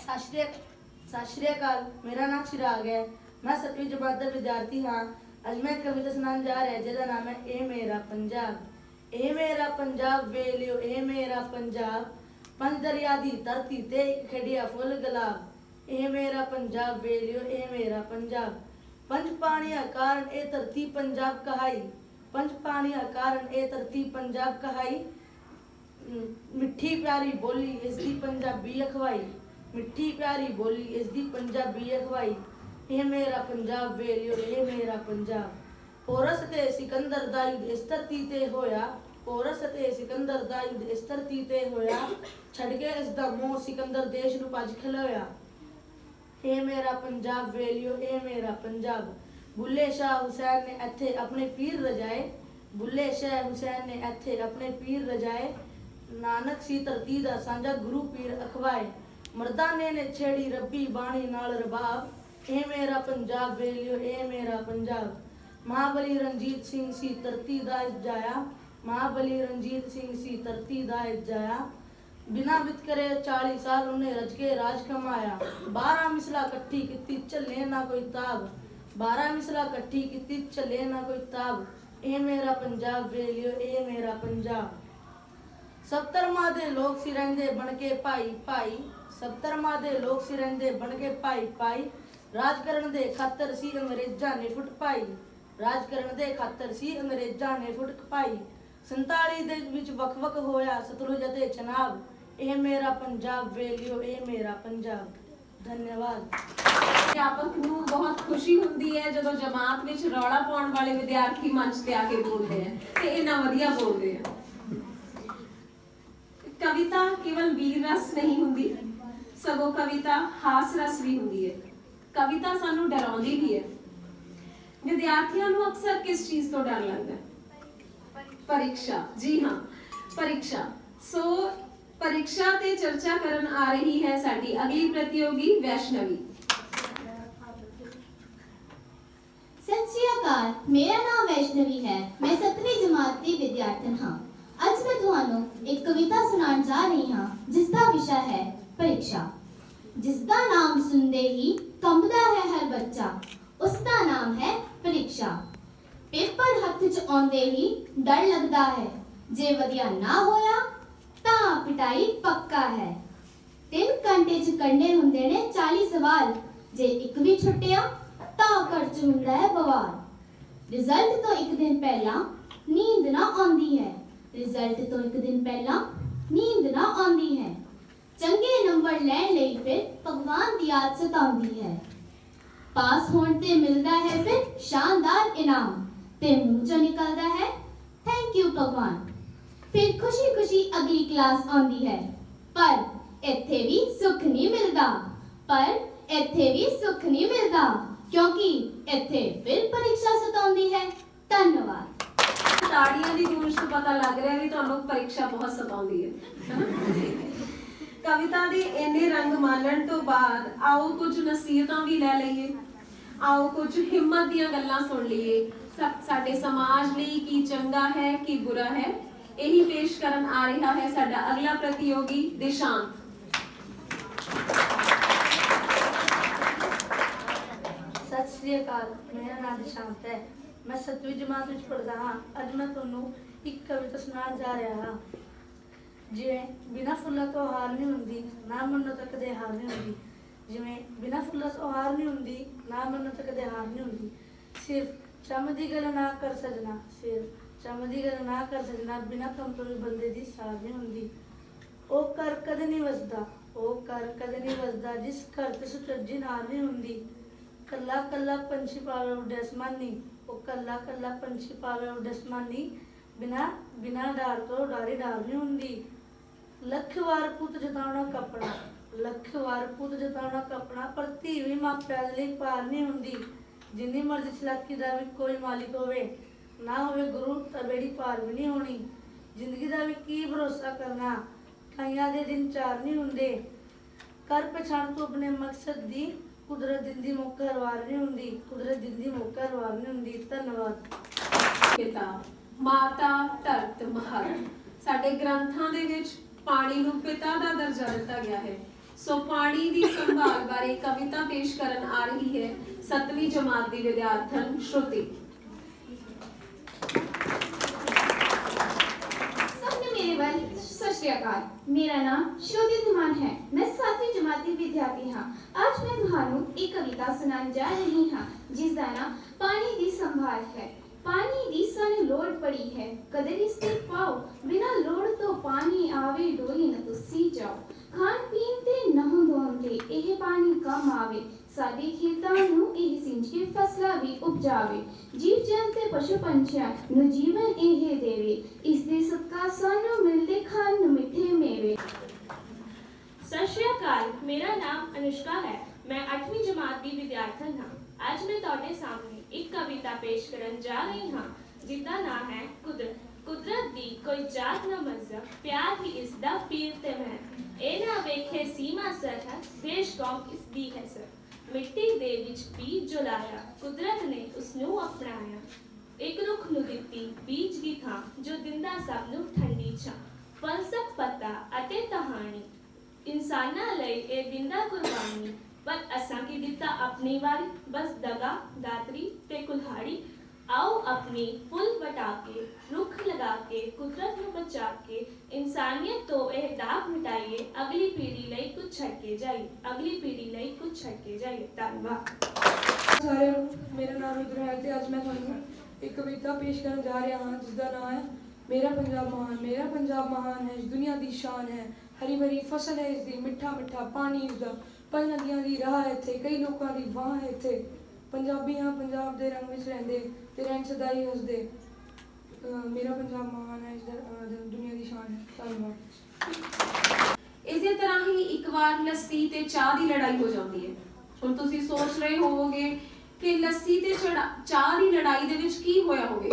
ਸਤਿ ਸ਼੍ਰੀ ਅਕਾਲ, ਮੇਰਾ ਨਾਮ ਚਿਰਾਗ ਹੈ। ਮੈਂ ਸਤਵੀਂ ਜਮਾਤ ਦਾ ਵਿਦਿਆਰਥੀ ਹਾਂ। ਅੱਜ ਮੈਂ ਕਵਿਤਾ ਸੁਣਾਉਣ ਜਾ ਰਿਹਾ, ਜਿਹਦਾ ਨਾਮ ਹੈ ਇਹ ਮੇਰਾ ਪੰਜਾਬ। ਇਹ ਮੇਰਾ ਪੰਜਾਬ ਵੇਲਿਓ ਇਹ ਮੇਰਾ ਪੰਜਾਬ। ਪੰਜ ਦਰਿਆ ਦੀ ਧਰਤੀ ਤੇ ਖੜਿਆ ਫੁੱਲ ਗੁਲਾਬ। ਇਹ ਮੇਰਾ ਪੰਜਾਬ ਵੇਲਿਓ ਇਹ ਮੇਰਾ ਪੰਜਾਬ। ਪੰਜ ਪਾਣੀਆਂ ਕਾਰਨ ਇਹ ਧਰਤੀ ਪੰਜਾਬ ਕਹਾਈ। ਪੰਜ ਪਾਣੀਆਂ ਕਾਰਨ ਇਹ ਧਰਤੀ ਪੰਜਾਬ ਕਹਾਈ। ਪਿਆਰੀ ਬੋਲੀ ਇਸ ਦੀ ਪੰਜਾਬੀ ਅਖਵਾਈ। ਮਿੱਠੀ ਪਿਆਰੀ ਬੋਲੀ ਇਸ ਦੀ ਪੰਜਾਬੀ ਅਖਵਾਈ। ਇਹ ਮੇਰਾ ਪੰਜਾਬ ਵੇਲਿਓ, ਇਹ ਮੇਰਾ ਪੰਜਾਬ। ਪੋਰਸ ਤੇ ਸਿਕੰਦਰ ਦਾ ਯੁੱਧ ਇਸ ਧਰਤੀ ਤੇ ਹੋਇਆ। ਪੋਰਸ ਤੇ ਸਿਕੰਦਰ ਦਾ ਯੁੱਧ ਇਸ ਧਰਤੀ ਤੇ ਹੋਇਆ। ਛੱਡ ਕੇ ਇਸ ਦਾ ਮੋਹ ਸਿਕੰਦਰ ਦੇਸ਼ ਨੂੰ ਭੱਜ ਖਲੋਇਆ। ਇਹ ਮੇਰਾ ਪੰਜਾਬ ਵੇਲਿਓ, ਇਹ ਮੇਰਾ ਪੰਜਾਬ। ਬੁੱਲੇ ਸ਼ਾਹ ਹੁਸੈਨ ਨੇ ਇੱਥੇ ਆਪਣੇ ਪੀਰ ਰਜਾਏ, ਬੁੱਲੇ ਸ਼ਾਹ ਹੁਸੈਨ ਨੇ ਇੱਥੇ ਆਪਣੇ ਪੀਰ ਰਜਾਏ। ਨਾਨਕ ਸੀ ਧਰਤੀ ਦਾ ਸਾਂਝਾ ਗੁਰੂ ਪੀਰ ਅਖਵਾਏ। ਮਰਦਾਨੇ ਨੇ ਛੇੜੀ ਰੱਬੀ ਬਾਣੀ ਨਾਲ ਰਬਾਬ। ਇਹ ਮੇਰਾ ਪੰਜਾਬ ਵੇਲਿਓ, ਇਹ ਮੇਰਾ ਪੰਜਾਬ। ਮਹਾਬਲੀ ਰਣਜੀਤ ਸਿੰਘ ਸੀ ਧਰਤੀ ਦਾ ਜਾਇਆ। ਮਹਾਬਲੀ ਰਣਜੀਤ ਸਿੰਘ ਸੀ ਧਰਤੀ ਦਾ ਜਾਇਆ। ਬਿਨਾ ਵਿਤਕਰੇ 40 ਸਾਲ ਉਹਨੇ ਰਜ ਕੇ ਰਾਜ ਕਮਾਇਆ। 12 ਮਿਸਲਾ ਇਕੱਠੀ ਕੀਤੀ ਚੱਲੇ ਨਾ ਕੋਈ ਤਾਬ। 12 ਮਿਸਲਾ ਇਕੱਠੀ ਕੀਤੀ ਚੱਲੇ ਨਾ ਕੋਈ ਤਾਬ। ਇਹ ਮੇਰਾ ਪੰਜਾਬ ਵੇਲਿਓ, ਇਹ ਮੇਰਾ ਪੰਜਾਬ। ਸਭ ਧਰਮਾਂ ਦੇ ਲੋਕ ਸੀ ਰਹਿੰਦੇ ਬਣ ਕੇ ਭਾਈ ਭਾਈ। ਸਭ ਧਰਮਾਂ ਦੇ ਲੋਕ ਸੀ ਰਹਿੰਦੇ ਬਣ ਕੇ ਭਾਈ ਭਾਈ। ਰਾਜ ਕਰਨ ਦੇ ਖਾਤਰ ਸੀ ਅੰਗਰੇਜ਼ਾਂ ਨੇ ਫੁੱਟ ਪਾਈ। ਰਾਜ ਕਰਨ ਦੇ ਖਾਤਰ ਸੀ ਅੰਗਰੇਜ਼ਾਂ ਨੇ ਫੁੱਟ ਪਾਈ। 47 ਦੇ ਵਿੱਚ ਵੱਖ-ਵੱਖ ਹੋਇਆ, ਸਤਲੁਜ ਅਤੇ ਚਨਾਬ। ਇਹ ਮੇਰਾ ਪੰਜਾਬ ਵੇਲਿਓ, ਇਹ ਮੇਰਾ ਪੰਜਾਬ। ਧੰਨਵਾਦ। ਅਧਿਆਪਕ ਨੂੰ ਬਹੁਤ ਖੁਸ਼ੀ ਹੁੰਦੀ ਹੈ ਜਦੋਂ ਜਮਾਤ ਵਿੱਚ ਰੌਲਾ ਪਾਉਣ ਵਾਲੇ ਵਿਦਿਆਰਥੀ ਮੰਚ ਤੇ ਆ ਕੇ ਬੋਲਦੇ ਆ ਤੇ ਇੰਨਾ ਵਧੀਆ ਬੋਲਦੇ ਆ। ਕਵਿਤਾ ਕੇਵਲ ਵੀਰ ਰਸ ਨਹੀਂ ਹੁੰਦੀ, ਸਗੋਂ ਕਵਿਤਾ ਹਾਸ ਰਸ ਵੀ ਹੁੰਦੀ ਹੈ। ਕਵਿਤਾ ਸਾਨੂੰ ਡਰਾਉਂਦੀ ਵੀ ਹੈ। ਵਿਦਿਆਰਥੀਆਂ ਨੂੰ ਅਕਸਰ ਕਿਸ ਚੀਜ਼ ਤੋਂ ਡਰ ਲੱਗਦਾ ਹੈ? ਜੀ ਹਾਂ, ਪਰੀਕਸ਼ਾ। ਸੋ परीक्षा ते चर्चा करन आ रही है साड़ी अगली प्रतियोगी वैष्णवी। सत्याकार मेरा नाम वैष्णवी है। मैं सत्री जमात की विद्यार्थी हाँ। आज मैं थानो एक कविता सुना जा रही हाँ जिसका विषय है परीक्षा। जिसका नाम सुनते ही कंपदा है हर बच्चा। उसका नाम है परीक्षा। पेपर हाथ च ही डर लगता है। जे वधिया ना होया ਤਾਂ ਪਿਟਾਈ ਪੱਕਾ ਹੈ। ਤਿੰਨ ਘੰਟੇ 'ਚ ਕਰਨੇ ਹੁੰਦੇ ਨੇ 40 ਸਵਾਲ। ਜੇ ਇੱਕ ਵੀ ਛੁੱਟਿਆ, ਤਾਂ ਘਰ 'ਚ ਹੁੰਦਾ ਹੈ ਬਵਾਲ। ਰਿਜ਼ਲਟ ਤੋਂ ਇੱਕ ਦਿਨ ਪਹਿਲਾਂ ਨੀਂਦ ਨਾ ਆਉਂਦੀ ਹੈ। ਰਿਜ਼ਲਟ ਤੋਂ ਇੱਕ ਦਿਨ ਪਹਿਲਾਂ ਨੀਂਦ ਨਾ ਆਉਂਦੀ ਹੈ। ਚੰਗੇ ਨੰਬਰ ਲੈਣ ਲਈ ਫਿਰ ਭਗਵਾਨ ਦੀ ਯਾਦ ਸਤਾਉਂਦੀ ਹੈ। ਪਾਸ ਹੋਣ ਤੇ ਮਿਲਦਾ ਹੈ ਫਿਰ ਸ਼ਾਨਦਾਰ ਇਨਾਮ ਤੇ ਮੂੰਹ ਚੋਂ ਨਿਕਲਦਾ ਹੈ ਥੈਂਕ ਯੂ ਭਗਵਾਨ। ਫਿਰ ਖੁਸ਼ੀ-ਖੁਸ਼ੀ ਅਗਲੀ ਕਲਾਸ ਆਉਂਦੀ ਹੈ। ਪਰ ਇੱਥੇ ਵੀ ਸੁੱਖ ਨਹੀਂ ਮਿਲਦਾ। ਪਰ ਇੱਥੇ ਵੀ ਸੁੱਖ ਨਹੀਂ ਮਿਲਦਾ, ਕਿਉਂਕਿ ਇੱਥੇ ਫਿਰ ਪਰੀਕਸ਼ਾ ਸਤਾਉਂਦੀ ਹੈ। ਧੰਨਵਾਦ। ਤਾੜੀਆਂ ਦੀ ਗੂੰਜ ਤੋਂ ਪਤਾ ਲੱਗ ਰਿਹਾ ਵੀ ਤੁਹਾਨੂੰ ਪਰੀਕਸ਼ਾ ਬਹੁਤ ਸਤਾਉਂਦੀ ਹੈ। ਕਵਿਤਾ ਦੇ ਇੰਨੇ ਰੰਗ ਮਾਲਣ ਤੋਂ ਬਾਅਦ ਆਓ ਕੁਝ ਨਸੀਹਤਾਂ ਵੀ ਲੈ ਲਈਏ। ਆਓ ਕੁਝ ਹਿੰਮਤ ਦੀਆਂ ਗੱਲਾਂ ਸੁਣ ਲਈਏ। ਸਾਡੇ ਸਮਾਜ ਲਈ ਕੀ ਚੰਗਾ ਹੈ, ਕੀ ਬੁਰਾ ਹੈ। ਇਹੀ ਪੇਸ਼ ਕਰਨ ਆ ਰਿਹਾ ਹੈ ਸਾਡਾ ਅਗਲਾ ਪ੍ਰਤੀਯੋਗੀ ਦਿਸ਼ਾਂਤ। ਸਤਿ ਸ੍ਰੀ ਅਕਾਲ, ਮੇਰਾ ਨਾਮ ਨਿਸ਼ਾਂਤ ਹੈ। ਮੈਂ 7ਵੀਂ ਜਮਾਤ ਵਿੱਚ ਪੜ੍ਹਦਾ ਹਾਂ। ਅੱਜ ਮੈਂ ਤੁਹਾਨੂੰ ਇੱਕ ਕਵਿਤਾ ਸੁਣਾਉਣ ਜਾ ਰਿਹਾ ਹਾਂ। ਜਿਵੇਂ, ਬਿਨਾਂ ਫੁੱਲਾਂ ਤੋਂ ਹਾਰ ਨਹੀਂ ਹੁੰਦੀ, ਨਾ ਮੰਨੋ ਤੱਕ ਦੇ ਹਾਰ ਨਹੀਂ ਹੁੰਦੀ। ਜਿਵੇਂ, ਬਿਨਾਂ ਫੁੱਲਾਂ ਤੋਂ ਹਾਰ ਨਹੀਂ ਹੁੰਦੀ, ਨਾ ਮੰਨੋ ਤੱਕ ਦੇ ਹਾਰ ਨਹੀਂ ਹੁੰਦੀ। ਸਿਰਫ ਚਮ ਦੀ ਗੱਲ ਨਾ ਕਰ ਸਜਣਾ ਸਿਰਫ ਚਮ ਦੀ ਗੱਲ ਨਾ ਕਰ ਸਜਣਾ ਬਿਨਾਂ ਕੰਮ ਤੋਂ ਵੀ ਬੰਦੇ ਦੀ ਸਾਰ ਨਹੀਂ ਹੁੰਦੀ। ਉਹ ਕਰ ਕਦੇ ਨਹੀਂ ਵਸਦਾ, ਉਹ ਕਰ ਕਦੇ ਨਹੀਂ ਵਸਦਾ, ਜਿਸ ਘਰ ਤੇ ਸੁਚੱਜੀ ਨਾਰ ਨਹੀਂ ਹੁੰਦੀ। ਕੱਲਾ ਕੱਲਾ ਪੰਛੀ ਪਾਵੇ ਉੱਡੇ ਅਸਮਾਨੀ ਉਹ ਕੱਲਾ ਕੱਲਾ ਪੰਛੀ ਪਾਵੇ ਉੱਡੇ ਅਸਮਾਨੀ ਬਿਨਾ ਬਿਨਾ ਡਰ ਤੋਂ ਡਾਰੀ ਡਾਰ ਨਹੀਂ ਹੁੰਦੀ। ਲੱਖ ਵਾਰ ਪੁੱਤ ਜਤਾਉਣਾ ਕਪੜਾ, ਲੱਖ ਵਾਰ ਪੁੱਤ ਜਤਾਉਣਾ ਕਪੜਾ, ਪਰ ਧੀ ਵੀ ਮਾਪਿਆਂ ਲਈ ਪਾਰ ਨਹੀਂ ਹੁੰਦੀ। ਜਿੰਨੀ ਮਰਜ਼ੀ ਚਲਾਕੀ ਦਾ ਵੀ ਕੋਈ ਮਾਲਿਕ ਹੋਵੇ ਨਾ ਹੋਵੇ ਗੁਰੂ ਤਾਂ ਬੇੜੀ ਪਾਰ ਵੀ ਨਹੀਂ ਹੋਣੀ। ਜ਼ਿੰਦਗੀ ਦਾ ਵੀ ਕੀ ਭਰੋਸਾ ਕਰਨਾ? ਕਈਆਂ ਦੇ ਦਿਨ ਚਾਰ ਨਹੀਂ ਹੁੰਦੇ। ਕਰ ਪਛਾਣ ਤੂੰ ਆਪਣੇ ਮਕਸਦ ਦੀ, ਕੁਦਰਤ ਦਿੰਦੀ ਮੌਕਾ ਹਰਵਾਰ ਨਹੀਂ ਹੁੰਦੀ। ਕੁਦਰਤ ਦਿੰਦੀ ਮੌਕਾ ਹਰਵਾਰ ਨਹੀਂ ਹੁੰਦੀ। ਧੰਨਵਾਦ। ਪਿਤਾ, ਮਾਤਾ, ਧਰਤ ਮਹਤ ਸਾਡੇ ਗ੍ਰੰਥਾਂ ਦੇ ਵਿੱਚ ਪਾਣੀ ਨੂੰ ਪਿਤਾ ਦਾ ਦਰਜਾ ਦਿੱਤਾ ਗਿਆ ਹੈ। ਸੋ ਪਾਣੀ ਦੀ ਸੰਭਾਲ ਬਾਰੇ ਕਵਿਤਾ ਪੇਸ਼ ਕਰਨ ਆ ਰਹੀ ਹੈ 7ਵੀਂ ਜਮਾਤ ਦੀ ਵਿਦਿਆਰਥਣ ਸ਼ਰੁਤੀ। ਸ਼੍ਰੀ ਅਕਾਲ। ਮੇਰਾ ਨਾਮ ਸ਼ੋਦੀ ਧਮਾਨ ਹੈ। ਮੈਂ 7ਵੀਂ ਜਮਾਤ ਦੀ ਵਿਦਿਆਰਥੀ ਹਾਂ। ਅੱਜ ਮੈਂ ਤੁਹਾਨੂੰ ਇੱਕ ਕਵਿਤਾ ਸੁਣਾਉਣ ਜਾ ਰਹੀ ਹਾਂ ਜਿਸ ਦਾ ਨਾਮ ਪਾਣੀ ਦੀ ਸੰਭਾਲ ਹੈ। ਪਾਣੀ ਦੀ ਸਾਨੂੰ ਲੋੜ ਪੜੀ ਹੈ। ਕਦਰ ਇਸ ਤੇ ਪਾਓ, ਬਿਨਾ ਲੋੜ ਤੋਂ ਪਾਣੀ ਆਵੇ, ਡੋਲੀ ਨਾ ਤੁਸੀਂ ਜਾਓ। ਖਾਣ ਪੀਣ ਤੇ ਨਹਾਉਣ ਧੋਣ ਤੇ ਇਹ ਪਾਣੀ ਕੰਮ ਆਵੇ। ਸਾਡੀ ਖੇਤਾਂ ਨੂੰ ਇਹ ਸਿੰਚ ਕੇ ਫਸਲਾਂ ਵੀ ਉਪਜਾਵੇ। ਜੀਵ ਜੰਤ ਤੇ ਪਸ਼ੂ ਪੰਛੀਆਂ ਨੂੰ ਜੀਵਨ ਇਹ ਦੇਵੇ। ਇਸ ਦੇ ਸਦਕਾ ਸਾਨੂੰ ਮਿਲਦੇ ਖਾਣ ਨੂੰ ਮਿੱਠੇ ਮੇਵੇ। ਸਤਿ ਸ਼੍ਰੀ ਅਕਾਲ, ਮੇਰਾ ਨਾਮ ਅਨੁਸ਼ਕਾ ਹੈ। ਮੈਂ 8ਵੀਂ ਜਮਾਤ ਦੀ ਵਿਦਿਆਰਥਣ ਹਾਂ। ਅੱਜ ਮੈਂ ਤੁਹਾਡੇ ਸਾਹਮਣੇ ਇੱਕ ਕਵਿਤਾ ਪੇਸ਼ ਕਰਨ ਜਾ ਰਹੀ ਹਾਂ, ਜਿਸਦਾ ਨਾਮ ਹੈ ਕੁਦਰਤ ਕੁਦਰਤ ਦੀ ਕੋਈ ਜਾਤ ਨਾ ਮਜ਼ਹਬ ਪਿਆਰ ਹੀ ਇਸ ਦਾ ਪੀਰ ਤੇ ਮੈਂ ਇਹ ਨਾ ਵੇਖੇ ਸੀਮਾ ਸਰਹੱਦ ਦੇਸ਼ ਕੌਮ ਇਸ ਦੀ ਹੈ ਸਰ। ਮਿੱਟੀ ਦੇ ਵਿੱਚ ਬੀਜ ਜੋ ਕੁਦਰਤ ਨੇ ਉਸ ਨੂੰ ਅਪਣਾਇਆ। ਇੱਕ ਰੁੱਖ ਨੂੰ ਦਿੱਤੀ ਬੀਜ ਦੀ ਥਾਂ, ਜੋ ਦਿੰਦਾ ਸਭ ਨੂੰ ਠੰਡੀ ਛਾਂ ਫਲਸਕ ਪਤਾ ਅਤੇ ਕਹਾਣੀ ਇਨਸਾਨਾਂ ਲਈ ਇਹ ਦਿੰਦਾ ਕੁਰਬਾਨੀ, ਪਰ ਅਸਾਂ ਕੀ ਦਿੱਤਾ ਆਪਣੀ ਵਾਰੀ? ਬਸ ਦਗਾ, ਦਾਤਰੀ ਤੇ ਕੁਲਹਾੜੀ ਆਓ ਆਪਣੀ ਫੁੱਲ ਵਟਾ ਕੇ ਰੁੱਖ ਲਗਾ ਕੇ ਕੁਦਰਤ ਨੂੰ ਬਚਾ ਕੇ ਇਨਸਾਨੀਅਤ ਤੋਂ ਇਹ ਦਾਗ ਮਿਟਾਈਏ ਅਗਲੀ ਪੀੜ੍ਹੀ ਲਈ ਕੁਝ ਛੱਡ ਕੇ ਜਾਈਏ ਅਗਲੀ ਪੀੜ੍ਹੀ ਲਈ ਕੁਝ ਛੱਡ ਕੇ ਜਾਈਏ ਧੰਨਵਾਦ ਸਾਰਿਆਂ ਨੂੰ ਮੇਰਾ ਨਾਮ ਰੁਦਰ ਹੈ ਤੇ ਅੱਜ ਮੈਂ ਤੁਹਾਨੂੰ ਇੱਕ ਕਵਿਤਾ ਪੇਸ਼ ਕਰਨ ਜਾ ਰਿਹਾ ਹਾਂ ਜਿਸ ਦਾ ਨਾਮ ਹੈ ਮੇਰਾ ਪੰਜਾਬ ਮਹਾਨ ਮੇਰਾ ਪੰਜਾਬ ਮਹਾਨ ਹੈ ਇਸ ਦੁਨੀਆ ਦੀ ਸ਼ਾਨ ਹੈ ਹਰੀ ਭਰੀ ਫਸਲ ਹੈ ਇਸ ਦੀ ਮਿੱਠਾ ਮਿੱਠਾ ਪਾਣੀ ਇਸ ਦਾ ਪੰਜ ਨਦੀਆਂ ਦੀ ਰਾਹ ਹੈ ਇੱਥੇ ਕਈ ਲੋਕਾਂ ਦੀ ਵਾਹ ਹੈ ਇੱਥੇ ਪੰਜਾਬੀ ਹਾਂ ਪੰਜਾਬ ਦੇ ਰੰਗ ਵਿੱਚ ਰਹਿੰਦੇ ਤੇ ਰਹਿਣ ਸਦਾਈ ਹੱਸਦੇ ਮੇਰਾ ਪੰਜਾਬ ਮਹਾਨ ਹੈ, ਇਸ ਦਾ ਦੁਨੀਆ ਦੀ ਸ਼ਾਨ ਹੈ। ਧੰਨਵਾਦ। ਇਸੇ ਤਰ੍ਹਾਂ ਹੀ ਇੱਕ ਵਾਰ ਲੱਸੀ ਤੇ ਚਾਹ ਦੀ ਲੜਾਈ ਹੋ ਜਾਂਦੀ ਹੈ। ਹੁਣ ਤੁਸੀਂ ਸੋਚ ਰਹੇ ਹੋਵੋਗੇ ਕਿ ਲੱਸੀ ਤੇ ਚਾਹ ਦੀ ਲੜਾਈ ਦੇ ਵਿੱਚ ਕੀ ਹੋਇਆ ਹੋਵੇ?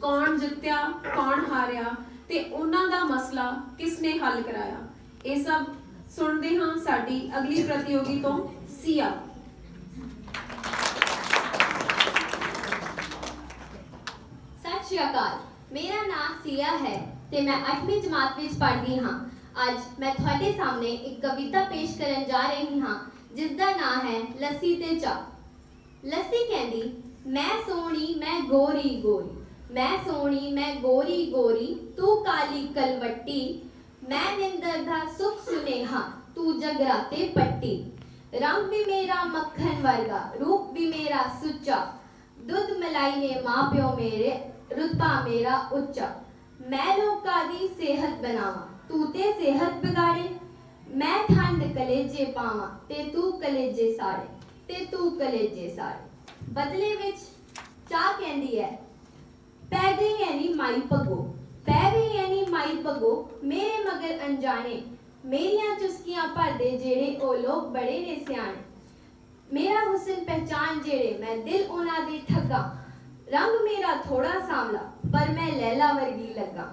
ਕੌਣ ਜਿੱਤਿਆ, ਕੌਣ ਹਾਰਿਆ ਤੇ ਉਹਨਾਂ ਦਾ ਮਸਲਾ ਕਿਸ ਨੇ ਹੱਲ ਕਰਾਇਆ? ਇਹ ਸਭ ਸੁਣਦੇ ਹਾਂ ਸਾਡੀ ਅਗਲੀ ਪ੍ਰਤੀਯੋਗੀ ਤੋਂ ਸੀਆ। ਸਤਿ ਸ਼੍ਰੀ ਅਕਾਲ ਮੇਰਾ ਨਾਮ ਸੀਆ ਹੈ ਤੇ ਮੈਂ 8ਵੀਂ ਜਮਾਤ ਵਿੱਚ ਪੜ੍ਹਦੀ ਹਾਂ ਅੱਜ ਮੈਂ ਤੁਹਾਡੇ ਸਾਹਮਣੇ ਇੱਕ ਕਵਿਤਾ ਪੇਸ਼ ਕਰਨ ਜਾ ਰਹੀ ਹਾਂ ਜਿਸ ਦਾ ਨਾਮ ਹੈ ਲੱਸੀ ਤੇ ਚਾਹ ਲੱਸੀ ਕਹਿੰਦੀ ਮੈਂ ਸੋਹਣੀ ਮੈਂ ਗੋਰੀ ਗੋਰੀ ਮੈਂ ਸੋਹਣੀ ਮੈਂ ਗੋਰੀ ਗੋਰੀ ਤੂੰ ਕਾਲੀ ਕਲਵੱਟੀ ਮੈਂ ਨਿੰਦਰ ਦਾ ਸੁਖ ਸੁਨੇਹਾ ਤੂੰ ਜਗਰਾਤੇ ਪੱਟੀ ਰੰਗ ਵੀ ਮੇਰਾ ਮੱਖਣ ਵਰਗਾ ਰੂਪ ਵੀ ਮੇਰਾ ਸੁੱਚਾ ਦੁੱਧ ਮਲਾਈ ਨੇ ਮਾਂ ਪਿਓ ਮੇਰੇ ਰੁਤਬਾ ਮੇਰਾ ਉੱਚਾ, ਮੈਂ ਲੋਕਾਂ ਦੀ ਸਿਹਤ ਬਣਾਵਾਂ, ਤੂੰ ਤੇ ਸਿਹਤ ਵਿਗਾੜੇ, ਮੈਂ ਠੰਡ ਕਲੇਜੇ ਪਾਵਾਂ, ਤੇ ਤੂੰ ਕਲੇਜੇ ਸਾੜੇ, ਤੇ ਤੂੰ ਕਲੇਜੇ ਸਾੜੇ। ਬਦਲੇ ਵਿੱਚ ਚਾਹ ਕਹਿੰਦੀ ਹੈ, ਪੈ ਗਈ ਐ ਮਾਈ ਪਗੋ ਪੈ ਗਈ ਐ ਮਾਈ ਪਗੋ ਮੇਰੇ ਮਗਰ ਅਣਜਾਣੇ, ਮੇਰੀਆਂ ਚੁਸਕੀਆਂ ਭਰਦੇ ਜਿਹੜੇ ਉਹ ਲੋਕ ਬੜੇ ਨੇ ਸਿਆਣੇ। ਮੇਰਾ ਹੁਸਨ ਪਹਿਚਾਨ ਜਿਹੜੇ, ਮੈਂ ਦਿਲ ਉਹਨਾਂ ਦੇ ਠੱਗਾ ਰੰਗ ਮੇਰਾ ਥੋੜਾ ਸਾਂਵਲਾ ਪਰ ਮੈਂ ਲੈਲਾ ਵਰਗੀ ਲੱਗਾ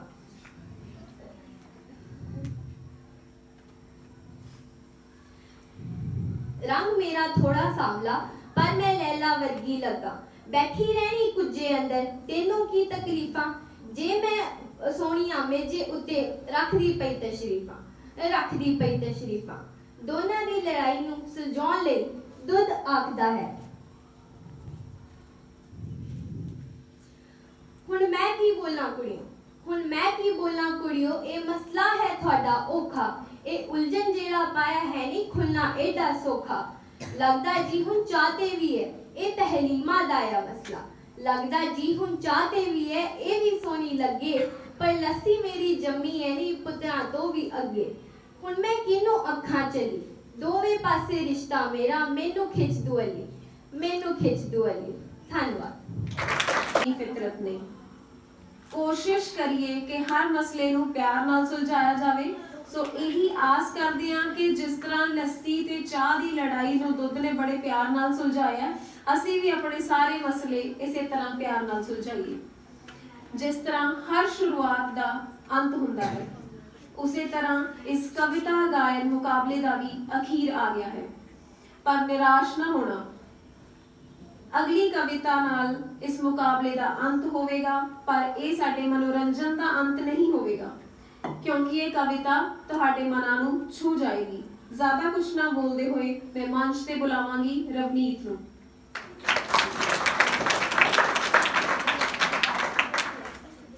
ਰੰਗ ਮੇਰਾ ਥੋੜਾ ਸਾਂਵਲਾ ਪਰ ਮੈਂ ਲੈਲਾ ਵਰਗੀ ਲੱਗਾ ਬੈਠੀ ਰਹਿਣੀ ਕੁੱਜੇ ਅੰਦਰ ਤੈਨੂੰ ਕੀ ਤਕਲੀਫਾਂ ਜੇ ਮੈਂ ਅ, ਸੋਹਣੀਆਂ ਮੇਜੇ ਉੱਤੇ ਰੱਖਦੀ ਪਈ ਤਸ਼ਰੀਫਾਂ ਰੱਖਦੀ ਪਈ ਤਸ਼ਰੀਫਾਂ ਦੋਨਾਂ ਦੀ ਲੜਾਈ ਨੂੰ ਸੁਲਝਾਉਣ ਲਈ ਦੁੱਧ ਆਖਦਾ ਹੈ ਹੁਣ ਮੈਂ ਕੀ ਬੋਲਾਂ ਕੁੜੀਓ? ਹੁਣ ਮੈਂ ਕੀ ਬੋਲਾਂ ਕੁੜੀਓ? ਇਹ ਮਸਲਾ ਹੈ ਤੁਹਾਡਾ ਔਖਾ। ਇਹ ਉਲਝਣ ਜਿਹੜਾ ਪਾਇਆ ਹੈ ਨਹੀਂ ਖੁੱਲਣਾ ਏਡਾ ਸੌਖਾ। ਲੱਗਦਾ ਜੀ ਹੁਣ ਚਾਹਤੇ ਵੀ ਹੈ, ਇਹ ਤਹਲੀਮਾ ਦਾ ਆ ਮਸਲਾ। ਲੱਗਦਾ ਜੀ ਹੁਣ ਚਾਹਤੇ ਵੀ ਹੈ, ਇਹ ਵੀ ਸੋਹਣੀ ਲੱਗੇ, ਪਰ ਲੱਸੀ ਮੇਰੀ ਜੰਮੀ ਹੈ ਨਹੀਂ ਪੁੱਤਰਾਂ ਤੋਂ ਵੀ ਅੱਗੇ। ਹੁਣ ਮੈਂ ਕਿਹਨੂੰ ਅੱਖਾਂ ਚਲੀ ਦੋਵੇਂ ਪਾਸੇ ਰਿਸ਼ਤਾ ਮੇਰਾ, ਮੈਨੂੰ ਖਿੱਚ ਦੁਅਲੀ ਮੈਨੂੰ ਖਿੱਚ ਦੁਅਲੀ ਧੰਨਵਾਦ। ਦੀ ਫਿਤਰਤ ਨਹੀਂ ਕੋਸ਼ਿਸ਼ ਕਰੀਏ ਕਿ ਹਰ ਮਸਲੇ ਨੂੰ ਪਿਆਰ ਨਾਲ ਸੁਲਝਾਇਆ ਜਾਵੇ। ਸੋ ਇਹੀ ਆਸ ਕਰਦੇ ਹਾਂ ਕਿ ਜਿਸ ਤਰ੍ਹਾਂ ਲੱਸੀ ਤੇ ਚਾਹ ਦੀ ਲੜਾਈ ਨੂੰ ਦੁੱਧ ਨੇ ਬੜੇ ਪਿਆਰ ਨਾਲ ਸੁਲਝਾਇਆ, ਅਸੀਂ ਵੀ ਆਪਣੇ ਸਾਰੇ ਮਸਲੇ ਇਸੇ ਤਰ੍ਹਾਂ ਪਿਆਰ ਨਾਲ ਸੁਲਝਾਈਏ। ਜਿਸ ਤਰ੍ਹਾਂ ਹਰ ਸ਼ੁਰੂਆਤ ਦਾ ਅੰਤ ਹੁੰਦਾ ਹੈ, ਉਸੇ ਤਰ੍ਹਾਂ ਇਸ ਕਵਿਤਾ ਗਾਇਨ ਮੁਕਾਬਲੇ ਦਾ ਵੀ ਅਖੀਰ ਆ ਗਿਆ ਹੈ। ਪਰ ਨਿਰਾਸ਼ ਨਾ ਹੋਣਾ ਅਗਲੀ ਕਵਿਤਾ ਨਾਲ ਇਸ ਮੁਕਾਬਲੇ ਦਾ ਅੰਤ ਹੋਵੇਗਾ, ਪਰ ਇਹ ਸਾਡੇ ਮਨੋਰੰਜਨ ਦਾ ਅੰਤ ਨਹੀਂ ਹੋਵੇਗਾ, ਕਿਉਂਕਿ ਇਹ ਕਵਿਤਾ ਤੁਹਾਡੇ ਮਨਾਂ ਨੂੰ ਛੂ ਜਾਏਗੀ। ਜ਼ਿਆਦਾ ਕੁਝ ਨਾ ਬੋਲਦੇ ਹੋਏ ਮੈਂ ਮੰਚ ਤੇ ਬੁਲਾਵਾਂਗੀ ਰਵਨੀਤ ਨੂੰ।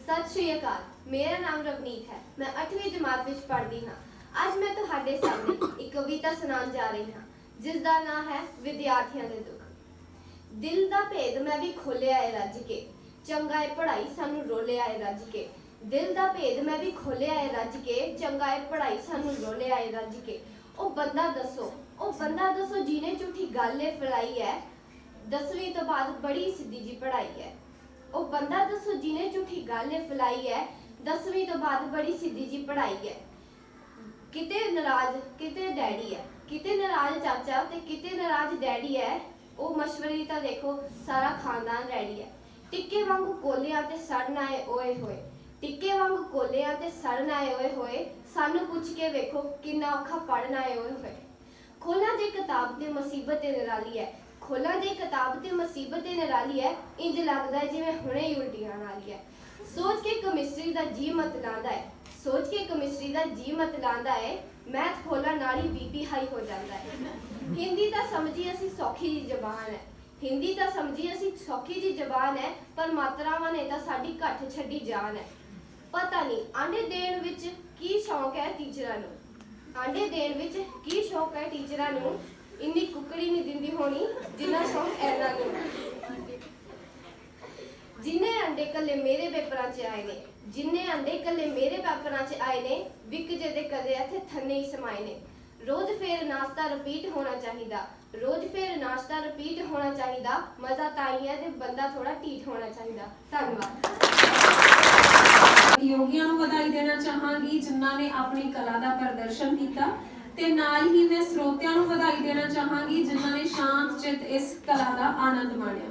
ਸਤਿ ਸ਼੍ਰੀ ਅਕਾਲ, ਮੇਰਾ ਨਾਮ ਰਵਨੀਤ ਹੈ, ਮੈਂ 8ਵੀਂ ਜਮਾਤ ਵਿੱਚ ਪੜ੍ਹਦੀ ਹਾਂ। ਅੱਜ ਮੈਂ ਤੁਹਾਡੇ ਸਾਹਮਣੇ ਇੱਕ ਕਵਿਤਾ ਸੁਣਾਉਣ ਜਾ ਰਹੀ ਹਾਂ ਜਿਸ ਦਾ ਨਾਮ ਹੈ ਵਿਦਿਆਰਥੀਆਂ ਦੇ ਦੁੱਖ। ਦਿਲ ਦਾ ਭੇਦ ਮੈਂ ਵੀ ਖੋਲਿਆ ਹੈ ਰੱਜ ਕੇ। ਚੰਗਾ ਏ ਪੜ੍ਹਾਈ ਸਾਨੂੰ ਰੋਲਿਆ ਏ ਰੱਜ ਕੇ। ਦਿਲ ਦਾ ਭੇਦ ਮੈਂ ਵੀ ਖੋਲਿਆ ਏ ਰੱਜ ਕੇ। ਚੰਗਾ ਏ ਪੜ੍ਹਾਈ ਸਾਨੂੰ ਰੋਲਿਆ ਏ ਰੱਜ ਕੇ। ਉਹ ਬੰਦਾ ਦੱਸੋ, ਉਹ ਬੰਦਾ ਦੱਸੋ ਜਿਹਨੇ ਝੂਠੀ ਗੱਲ ਏ ਫੈਲਾਈ ਹੈ। ਦਸਵੀਂ ਤੋਂ ਬਾਅਦ ਬੜੀ ਸਿੱਧੀ ਜੀ ਪੜ੍ਹਾਈ ਹੈ। ਉਹ ਬੰਦਾ ਦੱਸੋ ਜਿਹਨੇ ਝੂਠੀ ਗੱਲ ਏ ਫੈਲਾਈ ਹੈ। ਦਸਵੀਂ ਤੋਂ ਬਾਅਦ ਬੜੀ ਸਿੱਧੀ ਜੀ ਪੜ੍ਹਾਈ ਹੈ। ਕਿਤੇ ਨਾਰਾਜ਼ ਕਿਤੇ ਡੈਡੀ ਹੈ। ਕਿਤੇ ਨਾਰਾਜ਼ ਚਾਚਾ ਤੇ ਕਿਤੇ ਨਾਰਾਜ਼ ਡੈਡੀ ਹੈ। ਉਹ ਮਸ਼ਵਰੀ ਤਾਂ ਦੇਖੋ ਸਾਰਾ ਖਾਨਦਾਨ ਰੈਡੀ ਹੈ। ਟਿੱਕੇ ਵਾਂਗੂ ਕੋਲਿਆਂ ਤੇ ਸੜਨ ਆਏ ਓਏ ਹੋਏ। ਟਿੱਕੇ ਵਾਂਗੂ ਕੋਲਿਆਂ ਤੇ ਸੜਨ ਆਏ ਓਏ ਹੋਏ। ਸਾਨੂੰ ਪੁੱਛ ਕੇ ਵੇਖੋ ਕਿੰਨਾ ਔਖਾ ਪੜਨ ਆਏ ਓਏ ਹੋਏ। ਖੋਲਾਂ ਜੇ ਕਿਤਾਬ ਤੇ ਮੁਸੀਬਤ ਤੇ ਨਿਰਾਲੀ ਹੈ। ਖੋਲਾਂ ਜੇ ਕਿਤਾਬ ਤੇ ਮੁਸੀਬਤ ਤੇ ਨਿਰਾਲੀ ਹੈ। ਇੰਜ ਲੱਗਦਾ ਜਿਵੇਂ ਹੁਣੇ ਹੀ ਉਲਟੀਆਂ ਵਾਲੀ ਹੈ ਸੋਚ ਕੇ ਕੈਮਿਸਟਰੀ ਦਾ ਜੀ ਮਤ ਲਾਂਦਾ ਹੈ। ਸੋਚ ਕੇ ਕੈਮਿਸਟਰੀ ਦਾ ਜੀ ਮਤ ਲਾਂਦਾ ਹੈ ਮੈਥ ਖੋਲਣ ਨਾਲ ਹੀ ਬੀਪੀ ਹਾਈ ਹੋ ਜਾਂਦਾ ਹੈ। ਹਿੰਦੀ ਤਾਂ ਸਮਝੀ ਅਸੀਂ ਸੌਖੀ ਜੀ ਜ਼ਬਾਨ ਹੈ। ਹਿੰਦੀ ਤਾਂ ਸਮਝੀ ਅਸੀਂ ਸੌਖੀ ਜੀ ਜ਼ਬਾਨ ਹੈ, ਪਰ ਮਾਤਰਾਵਾਂ ਨੇ ਤਾਂ ਸਾਡੀ ਘੱਟ ਛੱਡੀ ਜਾਨ ਹੈ। ਪਤਾ ਨਹੀਂ, ਆਂਡੇ ਦੇਣ ਵਿੱਚ ਕੀ ਸ਼ੌਂਕ ਹੈ ਟੀਚਰਾਂ ਨੂੰ? ਆਂਡੇ ਦੇਣ ਵਿੱਚ ਕੀ ਸ਼ੌਂਕ ਹੈ ਟੀਚਰਾਂ ਨੂੰ? ਇੰਨੀ ਕੁੱਕੜੀ ਨਹੀਂ ਦਿੰਦੀ ਹੋਣੀ, ਜਿੰਨਾ ਸ਼ੌਂਕ ਇਹਨਾਂ ਨੂੰ। ਜਿੰਨੇ ਅੰਡੇ ਕੱਲੇ ਮੇਰੇ ਪੇਪਰਾਂ 'ਚ ਆਏ ਨੇ, ਜਿੰਨੇ ਅੰਡੇ ਕੱਲੇ ਮੇਰੇ ਪੇਪਰਾਂ 'ਚ ਆਏ ਨੇ, ਵਿਕ ਜੇ ਦੇ ਕਦੇ ਇੱਥੇ ਥੰਨੇ ਹੀ ਸਮਾਏ ਨੇ। ਰੋਜ਼ ਫੇਰ ਨਾਸ਼ਤਾ ਰਿਪੀਟ ਹੋਣਾ ਚਾਹੀਦਾ। ਰੋਜ਼ ਫੇਰ ਨਾਸ਼ਤਾ ਰਿਪੀਟ ਹੋਣਾ ਚਾਹੀਦਾ। ਮਜ਼ਾ ਤਾਂ ਹੀ ਹੈ ਤੇ ਬੰਦਾ ਥੋੜਾ ਢੀਠ ਹੋਣਾ ਚਾਹੀਦਾ। ਧੰਨਵਾਦ। ਯੋਗੀਆਂ ਨੂੰ ਵਧਾਈ ਦੇਣਾ ਚਾਹਾਂਗੀ, ਜਿਨ੍ਹਾਂ ਨੇ ਆਪਣੀ ਕਲਾ ਦਾ ਪ੍ਰਦਰਸ਼ਨ ਕੀਤਾ। ਤੇ ਨਾਲ ਹੀ ਮੈਂ ਸਰੋਤਿਆਂ ਨੂੰ ਵਧਾਈ ਦੇਣਾ ਚਾਹਾਂਗੀ, ਜਿਨ੍ਹਾਂ ਨੇ ਸ਼ਾਂਤ, ਚਿੱਤ ਇਸ ਕਲਾ ਦਾ ਆਨੰਦ ਮਾਣਿਆ।